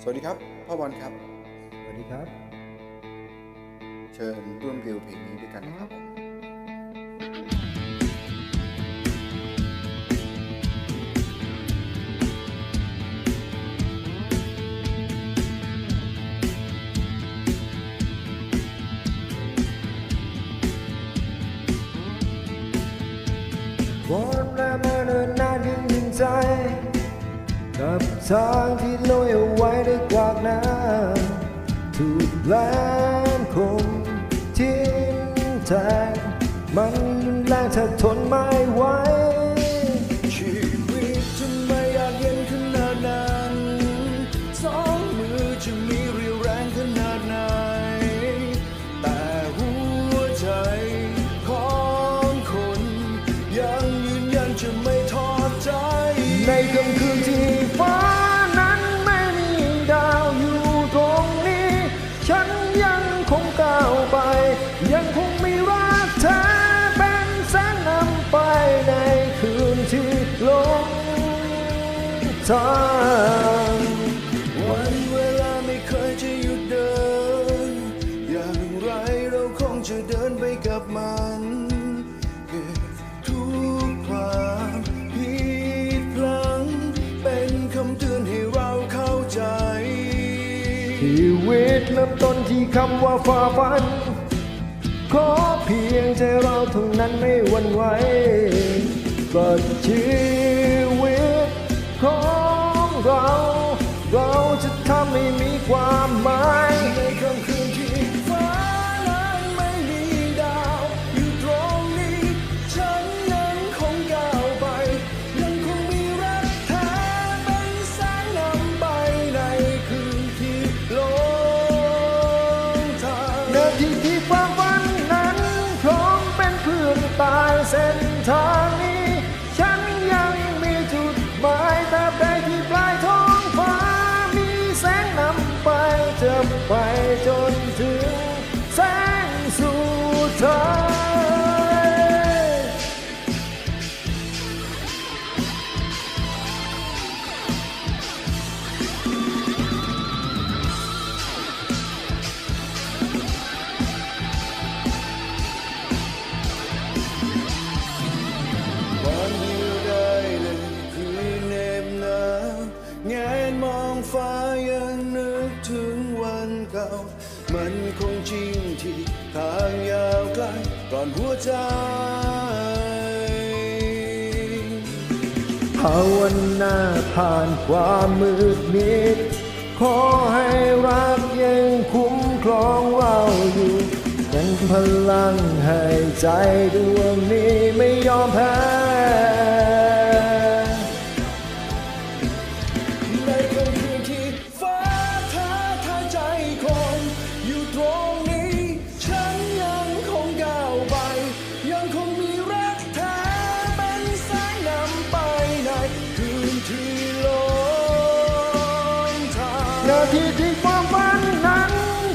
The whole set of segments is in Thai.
สวัสดีครับพ่อบอลครับ สวัสดีครับ เชิญร่วมเรียวเพลงนี้ด้วยกันนะครับผมวันแรกมาเดินหน้าดึงดึงใจ กับทางที่ลำถูกแหลมคมทิ้งแทงมันรุนแรงถ้าทนไม่ไหวชีวิตจะไม่อยากเย็นขนาดนั้นสองมือจะมีเรียวแรงขนาดไหน แต่หัวใจของคนยังยืนยันจะไม่ทอดใจ ในค่ำคืนที่ฟ้า ฉันยังคงก้าวไป ยังคงมีรักเธอเป็นแสงนำไปในคืนที่ลงทางวันเวลาไม่เคยจะหยุดเดิน อย่างไรเราคงจะเดินไปกับมันเก็บทุกความผิดพลังเป็นคำเตือนให้เราเข้าใจชี วิตเริ่มต้นที่คำว่าฝ่าฟัน ขอเพียงใจเราเท่านั้นไม่หวั่นไหวก็ชีวิตของเรา เราจะทำให้มีความหมาย มันคงจริงที่ทางยาวไกลก่อนหัวใจ ภาวนาผ่านความมืดมิด ขอให้รักยังคุ้มครองเราอยู่ยังพลังให้ใจดวงนี้ไม่ยอมแพ้ ที่ที่ความฝันนั้น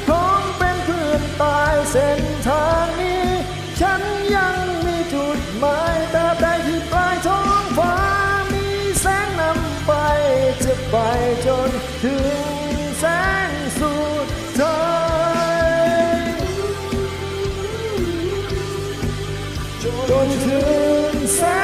คงเป็นเพื่อนตายเส้นทางนี้ ฉันยังมีจุดหมายแต่ใดที่ปลายท้องฟ้ามีแสงนำไปจะไปจนถึงแสงสุดท้ายจนถึงแสง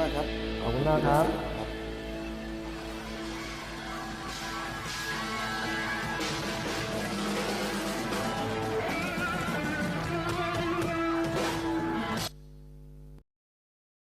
มากครับ ขอบคุณมากครับ